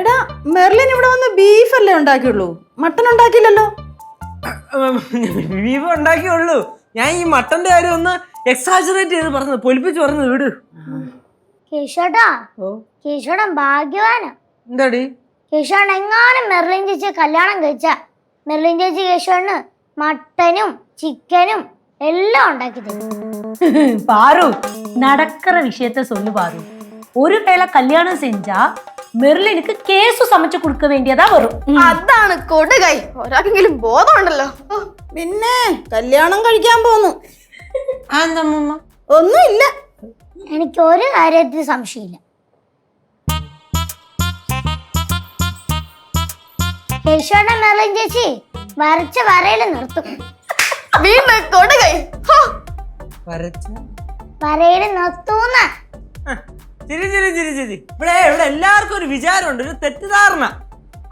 എടാ മെർലിൻ ഇവിടെ വന്ന് ബീഫ് അല്ലേ ഉണ്ടാക്കിയുള്ളൂ മട്ടൻ ഉണ്ടാക്കിയില്ലല്ലോ ബീഫ് ഉണ്ടാക്കിയുള്ളൂ ഞാൻ ഈ മട്ടന്റെ കാര്യം ഒന്ന് എക്സാജറേറ്റ് ചെയ്ത് പറഞ്ഞത് പൊലിപ്പിച്ച് പറഞ്ഞത് വീട് കേശോട്ടാ ഓ കേശോടൻ ഭാഗ്യവാനാ എന്താടി കേശോടൻ എങ്ങാനും മെർലിൻ ചേച്ചി കല്യാണം കഴിച്ച മെർലിൻ ചേച്ചി കേശോടിന് മട്ടനും ചിക്കനും എല്ലാം ഉണ്ടാക്കി തരും பாரு நடக்கிற விஷயத்த சொல்லு பாரு ஒருவேளை கல்யாணம் செஞ்சா മെറിലിനിക്ക് കേസ് സമച്ചു കൊടുക്ക വേണ്ടിയതാ വെറും. അതാണ് കൊടുകൈ. ഒരാൾക്കെങ്കിലും ബോധമുണ്ടല്ലോ. പിന്നെ കല്യാണം കഴിക്കാൻ പോന്നു. ഒന്നുമില്ല. എനിക്ക് ഒരു കാര്യത്തിൽ സംശയമില്ല. യേശുടെ മെറിൻ ചേച്ചി വരച്ച വരയിൽ നിർത്തും. വീണ്ടും കൊടുകൈ. വരയിൽ നിർത്തൂന്നാ. ചിരി ചിരി ഇവിടെ ഇവിടെ എല്ലാവർക്കും ഒരു വിചാരമുണ്ട് ഒരു തെറ്റിദ്ധാരണ.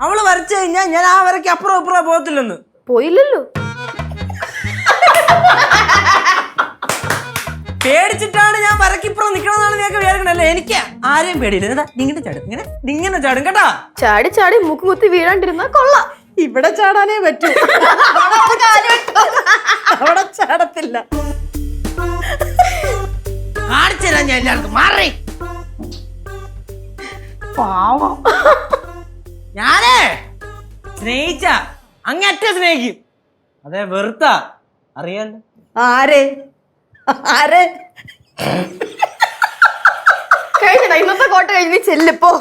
അവൾ വരച്ചു കഴിഞ്ഞാൽ ഞാൻ ആ വരയ്ക്ക് അപ്പുറം ഇപ്പുറം പോകത്തില്ലെന്ന്. പോയില്ലല്ലോ. പേടിച്ചിട്ടാണ് ഞാൻ വരക്കിപ്പുറം നിക്കണമെന്നാണ് നിങ്ങൾക്ക് വിചാരിക്കണല്ലേ എനിക്ക് ആരെയും പേടിയില്ല. ഇങ്ങനെ ചാടും ഇങ്ങനെ ഇങ്ങനെ ചാടും കേട്ടാ? ചാടി ചാടി മുക്ക് കുത്തി വീഴാണ്ടിരുന്ന കൊള്ളാം. ഇവിടെ ചാടാനേ പറ്റൂ. അവിടെ ചാടത്തില്ല. കാണിച്ചുതരാം ഞാൻ എല്ലാവർക്കും. മാറി. പാവം. ഞാനേ സ്നേഹിച്ച അങ്ങറ്റ സ്നേഹിക്കും. അതെ വെറുത്ത. അറിയാലോ? ആരെ? ആരെ? കഴിഞ്ഞ ഇന്നത്തെ കോട്ട കഴിഞ്ഞ് ചെല്ലിപ്പോ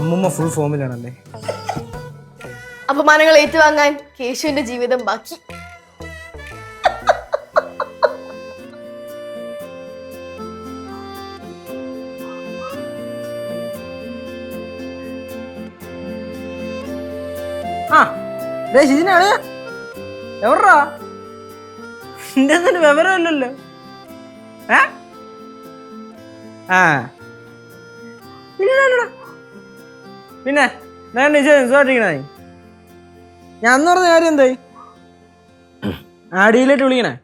അമ്മമ്മ ഫുൾ ഫോമിലാണല്ലേ അപമാനങ്ങൾ ഏറ്റുവാങ്ങാൻ കേശുവിന്റെ ജീവിതം ബാക്കി. ദേ ശിജിനാണ് എവറാ എന്റെ ഒന്നും വിവരമില്ലല്ലോ. ഏ? ആ. ഇല്ലടാ. പിന്നെ ഞാൻ ഞാൻ അന്ന് പറഞ്ഞ കാര്യം എന്തായി? ആടിയിലേക്ക് വിളിക്കണേ?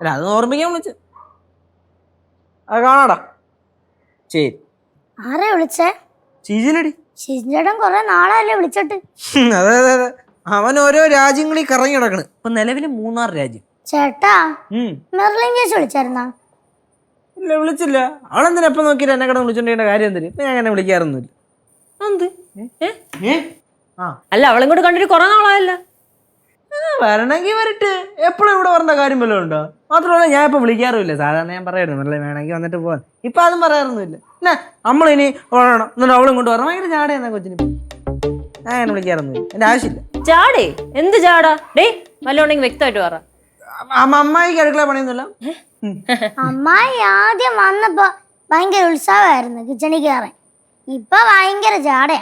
അല്ല അത് ഓർമ്മിക്കാൻ വിളിച്ചു. അത് കാണാടാ. ശരി. ആരെ വിളിച്ചേ? ചിജിനടി ശിഞ്ചേട്ടൻ കുറെ നാളല്ലേ വിളിച്ചിട്ട്. അതെ അതെ അതെ. അവൻ ഓരോ രാജ്യങ്ങളിൽ കറങ്ങി കിടക്കണ് ഇപ്പൊ നിലവിൽ മൂന്നാർ രാജ്യം. ചേട്ടാ മെർലിൻ ചേച്ചി വിളിച്ചായിരുന്നാ? ഇല്ല വിളിച്ചില്ല. അവളെന്തിനാ എപ്പം നോക്കിയിട്ട് എന്നെ കടന്ന് വിളിച്ചോണ്ടിരിക്കേണ്ട കാര്യം എന്തിന്? ഇപ്പൊ ഞാൻ അങ്ങനെ വിളിക്കാറൊന്നുമില്ല. എന്ത് അല്ല അവളും കൂടെ കണ്ടിട്ട് കുറെ നാളായല്ല. ആ, വരണമെങ്കിൽ വരട്ടെ. എപ്പോഴും ഇവിടെ വരേണ്ട കാര്യം വല്ലതും ഉണ്ടോ? മാത്രമല്ല ഞാൻ ഇപ്പൊ വിളിക്കാറുമില്ല. സാധാരണ ഞാൻ പറയായിരുന്നു അല്ലേ വേണമെങ്കിൽ വന്നിട്ട് പോവാൻ. ഇപ്പൊ അതും പറയാറൊന്നുമില്ല. നമ്മളിനി ഓടണം എന്നിട്ട് അവളും കൊണ്ട് വരണം. ഭയങ്കര ചാടയെന്നാ കൊച്ചിന്. ഇപ്പൊ. ഞാൻ അങ്ങനെ വിളിക്കാറൊന്നുമില്ല എന്റെ ആവശ്യമില്ല. ചാടേ? എന്ത് ചാടാ? ഡേ വല്ലോണ്ടെങ്കിൽ വ്യക്തമായിട്ട് പറ. അമ്മ അമ്മായിക്ക് അടുക്കള പണിയൊന്നുമില്ല. അമ്മായി ആദ്യം വന്നപ്പോ ഭയങ്കര ഉത്സാഹമായിരുന്നു കിച്ചണിൽ കയറാൻ ഇപ്പൊ ഭയങ്കര ചാടയാ.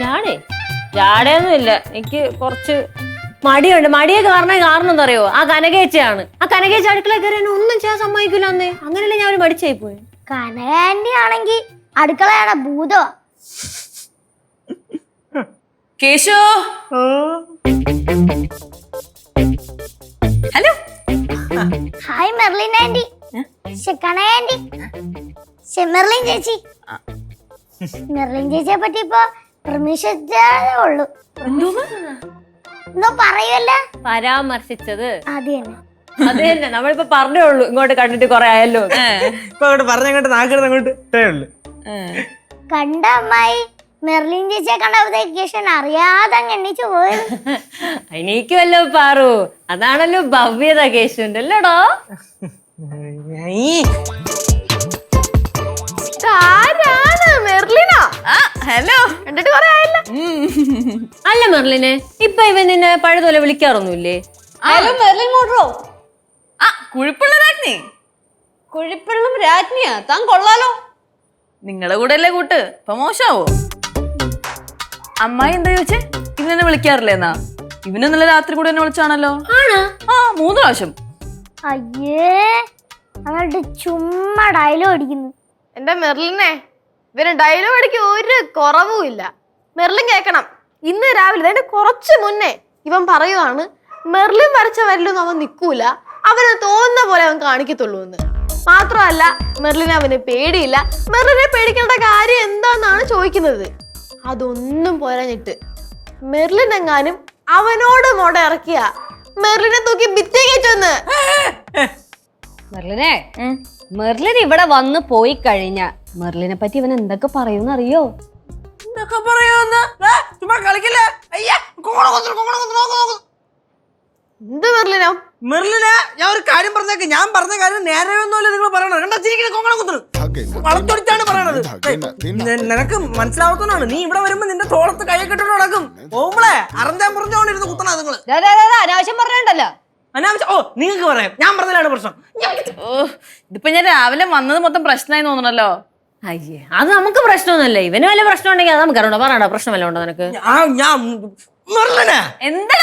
ചാടേ? ചാടയൊന്നും ഇല്ല എനിക്ക് കുറച്ച് മടിയുണ്ട്. മടിയൊക്കെ കാരണം കാരണം എന്താ അറിയോ ആ കനകേച്ചയാണ് ആ കനകേച്ച അടുക്കള കയറി എന്നെ ഒന്നും ചെയ്യാൻ സമ്മതിക്കില്ല അന്നേ. അങ്ങനെയല്ലേ ഞാൻ ഒരു മടിച്ചായി പോയി കനകാന്റി ആണെങ്കി അടുക്കളയുടെ ഭൂതോ? Keshu? Hello? Hi Merlin aunty. കനകാന്റി Merlin ചേച്ചി. മെർലിൻ ചേച്ചിയെ പറ്റി ഇപ്പൊ പ്രമിഷിച്ചേ ഉള്ളു. എന്തോ പറയുമല്ല പരാമർശിച്ചത്. അത് തന്നെ. അത് തന്നെ. നമ്മളിപ്പോ പറഞ്ഞേ ഉള്ളൂ ഇങ്ങോട്ട് കണ്ടിട്ട് കൊറേ ആയല്ലോ ഇപ്പൊ അങ്ങോട്ട് പറഞ്ഞങ്ങോട്ട് നാക്കിടുന്ന അങ്ങോട്ട് ഇട്ടേ ഉള്ളു. കണ്ട അമ്മായി? മെർലിൻ ചേച്ചിയെ കണ്ടപ്പോഴത്തേക്ക് അറിയാതെ അങ്ങ് എണ്ണിച്ചു പോയത് എനിക്കുമല്ലോ പാറു. അതാണല്ലോ ഭവ്യത കേശുണ്ട് അല്ലോടോ? മെർലിനാ? ഹലോ. കണ്ടിട്ട് കുറെ ആയല്ലോ. അല്ല മെർലിന് ഇപ്പൊ ഇവൻ നിന്നെ പഴയതുപോലെ വിളിക്കാറൊന്നുമില്ലേ? Hello Merlin മോഡറോ. കുഴിപ്പുള്ള രാജ്ഞി കുഴിപ്പുള്ളും രാജ്ഞിയാ. താൻ കൊള്ളാലോ. നിങ്ങളെ കൂടെ അല്ലേ കൂട്ട്? ഇപ്പൊ മോശാവോ? അമ്മായി എന്താ ചോദിച്ചേ? ഇവനെന്നെ വിളിക്കാറില്ലേ എന്നാ? ഇവനെന്നല്ല രാത്രി കൂടെ എന്നെ വിളിച്ചാണല്ലോ. ആ മൂന്ന് പ്രാവശ്യം. അയ്യേ അവളുടെ ചുമ്മാ ഡയലോഗ് അടിക്കുന്നു. എന്റെ മെർലിനെ ഇവന് ഡയലോഗ് അടിക്ക് ഒരു കുറവും ഇല്ല. മെർലിൻ കേൾക്കണം. ഇന്ന് രാവിലെ അതിന്റെ കുറച്ച് മുന്നേ ഇവൻ പറയുവാണ് മെർലിൻ വരച്ച വരലൊന്നും അവൻ നിൽക്കൂല അവന് തോന്നുന്ന പോലെ അവൻ കാണിക്കത്തുള്ളൂ എന്ന്. മാത്രമല്ല മെർലിന് അവന് പേടിയില്ല. മെർലിനെ പേടിക്കേണ്ട കാര്യം എന്താന്നാണ് ചോദിക്കുന്നത്. അതൊന്നും പോരാഞ്ഞിട്ട്. മെർലിൻ എങ്ങാനും അവനോട് മോട ഇറക്കിയ. മെർലിനെ തൂക്കി ഭിത്തി കയറ്റൊന്ന് മെർലിനെ മെർലിൻ ഇവിടെ വന്ന് പോയി കഴിഞ്ഞ. മെർലിനെ പറ്റി ഇവൻ എന്തൊക്കെ പറയൂന്ന് അറിയോ എന്തൊക്കെ പറയുമെന്ന്? ഏ, ചുമ്മാ കളിക്കില്ല? അയ്യാ കോണ കൊത്തുന്നു, കോണ കൊത്തുന്നു, നോക്ക്, നോക്ക്. എന്ത് മെർലിനോ? മെർലിന് ഞാൻ ഒരു കാര്യം പറഞ്ഞേക്ക്. ഞാൻ പറഞ്ഞ കാര്യം നേരെ ഒന്നുമല്ല നിങ്ങൾ പറയണത്. കണ്ടാ? ചിരിക്കുന്ന കോങ്ങണം കുത്തുന്നു വളച്ചൊടിച്ചാണ് പറയണത്. നിനക്ക് മനസ്സിലാവത്തോണ്ടാണ് നീ ഇവിടെ വരുമ്പോ നിന്റെ തോളത്ത് കൈ കെട്ടിട്ട് നടക്കും. പോകുമ്പളേ അറിഞ്ഞാൻ പറഞ്ഞോണ്ട് ഇരുന്ന് കുത്തണ നിങ്ങൾ ദാ, ദാ, ദാ, ദാ, അനാവശ്യം പറഞ്ഞല്ലോ അനാവശ്യം ഓ നിങ്ങൾക്ക് പറയാം. ഞാൻ പറഞ്ഞതാണ് പ്രശ്നം. ഓ ഇതിപ്പോ ഞാൻ രാവിലെ വന്നത് മൊത്തം പ്രശ്നമായി തോന്നണല്ലോ. അയ്യേ അത് നമുക്ക് പ്രശ്നമൊന്നുമല്ല. ഇവന് വല്ല പ്രശ്നം ഉണ്ടെങ്കിൽ അത് നമുക്ക് അറിയണോ? പറയണോ? പ്രശ്നം വല്ല ഉണ്ടോ നിനക്ക്? ആ ഞാൻ മെർലിനെ. എന്താ